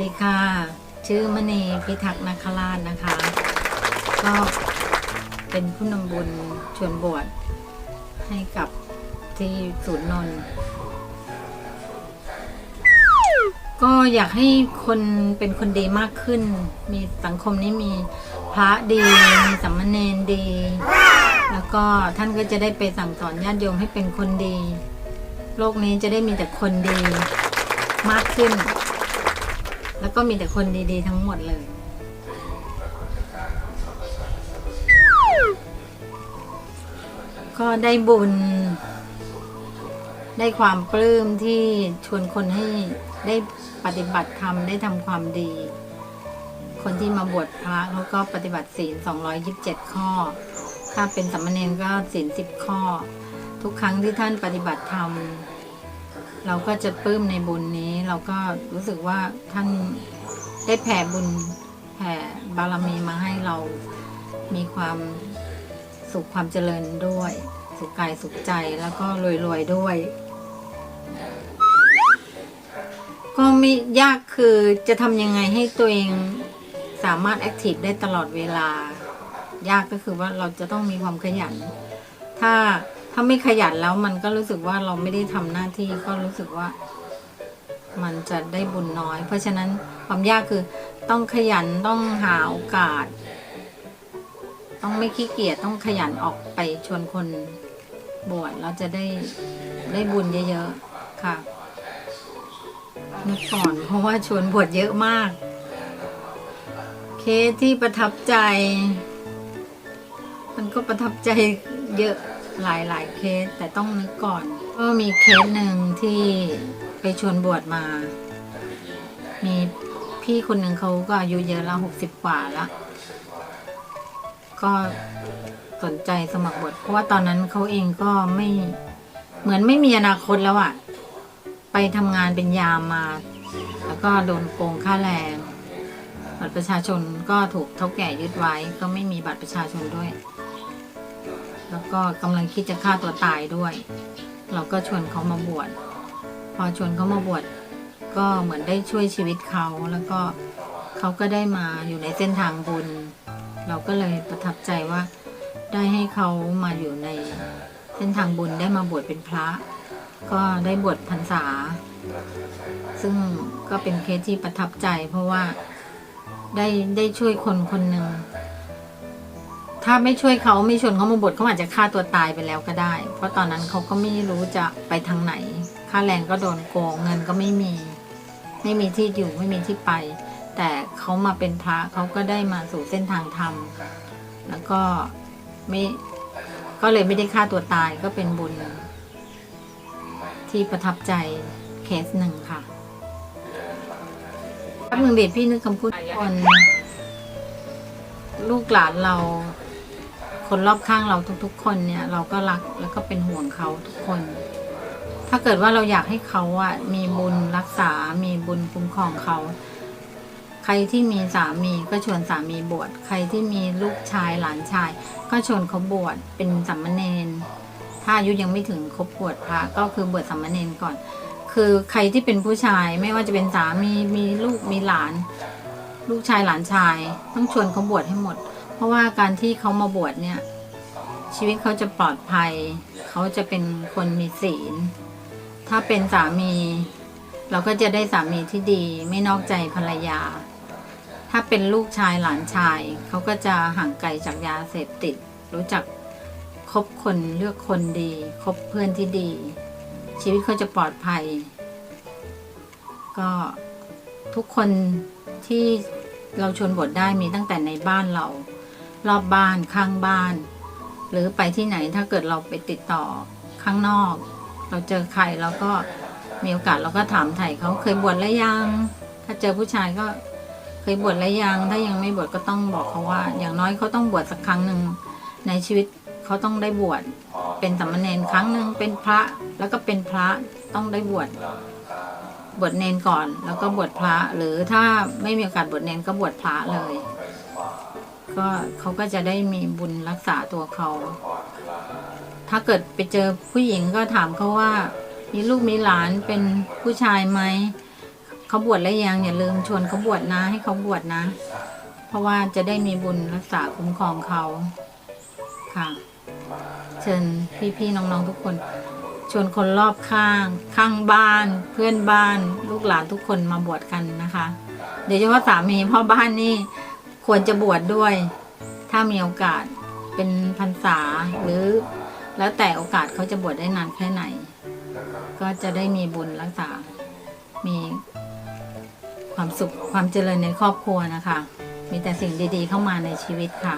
ดีค่ะ ชื่อมณีพิทักษ์นาคราชนะคะ ก็เป็นผู้นำบุญชวนบวชให้กับที่ศูนย์นนท์ก็อยากให้คนเป็นคนดีมากขึ้น มีสังคมนี้มีพระดี มีสัมมเนนดี แล้วก็ท่านก็จะได้ไปสั่งสอนญาติโยมให้เป็นคนดี โลกนี้จะได้มีแต่คนดีมากขึ้น แล้วก็มีแต่คนดีๆทั้งหมดเลย ก็ได้บุญ ได้ความปลื้มที่ชวนคนให้ได้ปฏิบัติธรรมได้ทำความดี คนที่มาบวชพระเขาก็ปฏิบัติศีล 227 ข้อ ถ้าเป็นสัมมเนรก็ศีล 10 ข้อ ทุกครั้งที่ท่านปฏิบัติธรรม เราก็จะปลื้มในบุญนี้ เราก็รู้สึกว่าท่านได้แผ่บุญแผ่บารมีมาให้เรามีความสุขความเจริญด้วย สุขกายสุขใจแล้วก็รวยๆด้วย ก็ไม่ยากคือจะทำยังไงให้ตัวเองสามารถแอคทีฟได้ตลอดเวลา ยากก็คือว่าเราจะต้องมีความขยัน ถ้า ถ้าไม่ขยันแล้วมันก็รู้สึกว่าเราไม่ได้ทำหน้าที่ก็รู้สึกว่า มันจะได้บุญน้อย เพราะฉะนั้นความยากคือต้องขยันต้องหาโอกาส ต้องไม่ขี้เกียจต้องขยันออกไปชวนคนบวชเราจะได้ได้บุญเยอะๆค่ะเมื่อก่อนเพราะว่าชวนบวชเยอะมาก เคสที่ประทับใจ มันก็ประทับใจเยอะ หลายหลายๆเคสแต่ต้องนึกก่อน ก็มีเคสหนึ่งที่ไปชวนบวชมา มีพี่คนหนึ่งเขาก็อายุเยอะแล้วหกสิบกว่าแล้วก็สนใจสมัครบวชเพราะว่าตอนนั้นเขาเองก็ไม่เหมือนไม่มีอนาคตแล้วอะไปทำงานเป็นยามมา แล้วก็โดนโกงค่าแรงบัตรประชาชนก็ถูกเท่าแก่ยึดไว้ ก็ไม่มีบัตรประชาชนด้วย แล้วก็กำลังคิดจะฆ่าตัวตายด้วย เราก็ชวนเขามาบวชพอชวนเขามาบวชก็เหมือนได้ช่วยชีวิตเขาแล้วก็เขาก็ได้มาอยู่ในเส้นทางบุญ เราก็เลยประทับใจว่าได้ให้เขามาอยู่ในเส้นทางบุญได้มาบวชเป็นพระ ก็ได้บวชพรรษา ซึ่งก็เป็นเคสที่ประทับใจ เพราะว่าได้ได้ช่วยคนคนหนึ่ง ถ้าไม่ช่วยเขาไม่ชวนเขามาบวชเขาอาจจะฆ่าตัวตายไปแล้วก็ได้ เพราะตอนนั้นเขาก็ไม่รู้จะไปทางไหน ค่าแรงก็โดนโกงเงินก็ไม่มี ไม่มีที่อยู่ไม่มีที่ไป แต่เขามาเป็นพระเขาก็ได้มาสู่เส้นทางธรรม แล้วก็ไม่ก็เลยไม่ได้ฆ่าตัวตายก็เป็นบุญ ที่ประทับใจเคสหนึ่งค่ะแป๊บหนึ่งเดชพี่นึกคำพูดคนลูกหลานเรา คนรอบข้างเราทุกๆ คนเนี่ย เราก็รักแล้วก็เป็นห่วงเขาทุกคน ถ้าเกิดว่าเราอยากให้เขาอะมีบุญรักษา มีบุญคุ้มครองเขา ใครที่มีสามีก็ชวนสามีบวช ใครที่มีลูกชายหลานชาย ก็ชวนเขาบวชเป็นสัมมเนนถ้าอายุยังไม่ถึงครบบวชพระก็คือบวชสัมมเนนก่อน คือใครที่เป็นผู้ชายไม่ว่าจะเป็นสามีมีลูกมีหลาน ลูกชายหลานชาย ต้องชวนเขาบวชให้หมด เพราะว่าการที่เขามาบวชเนี่ย ชีวิตเขาจะปลอดภัย เขาจะเป็นคนมีศีล ถ้าเป็นสามี เราก็จะได้สามีที่ดี ไม่นอกใจภรรยา ถ้าเป็นลูกชายหลานชาย เขาก็จะห่างไกลจากยาเสพติด รู้จักคบคนเลือกคนดีคบเพื่อนที่ดี ชีวิตเขาจะปลอดภัย ก็ทุกคนที่เราชวนบทได้มีตั้งแต่ในบ้านเรา รอบบ้านข้างบ้าน หรือไปที่ไหนถ้าเกิดเราไปติดต่อข้างนอก เราเจอใครเราก็มีโอกาสเราก็ถามไถ่เขาเคยบวชแล้วยัง ถ้าเจอผู้ชายก็เคยบวชแล้วยัง ถ้ายังไม่บวชก็ต้องบอกเขาว่า อย่างน้อยเขาต้องบวชสักครั้งหนึ่งในชีวิตเขาต้องได้บวชเป็นสามเณรครั้งหนึ่งเป็นพระแล้วก็เป็นพระต้องได้บวชบวชเนนก่อน แล้วก็บวชพระ หรือถ้าไม่มีโอกาสบวชเนนก็บวชพระเลย ก็เขาก็จะได้มีบุญรักษาตัวเขา ถ้าเกิดไปเจอผู้หญิงก็ถามเขาว่า มีลูกมีหลานเป็นผู้ชายไหมเขาบวชแล้วยังอย่าลืมชวนเขาบวชนะ ให้เขาบวชนะ เพราะว่าจะได้มีบุญรักษาคุ้มครองเขาค่ะ เชิญพี่ๆน้องๆทุกคน ชวนคนรอบข้าง ข้างบ้าน เพื่อนบ้าน ลูกหลานทุกคนมาบวชกันนะคะโดยเฉพาะสามีพ่อบ้านนี่ ควรจะบวชดด้วย ถ้ามีโอกาสเป็นพรรษาหรือ แล้วแต่โอกาสเขาจะบวชได้นานแค่ไหน ก็จะได้มีบุญรักษา มีความสุขความเจริญในครอบครัวนะคะ มีแต่สิ่งดีๆเข้ามาในชีวิตค่ะ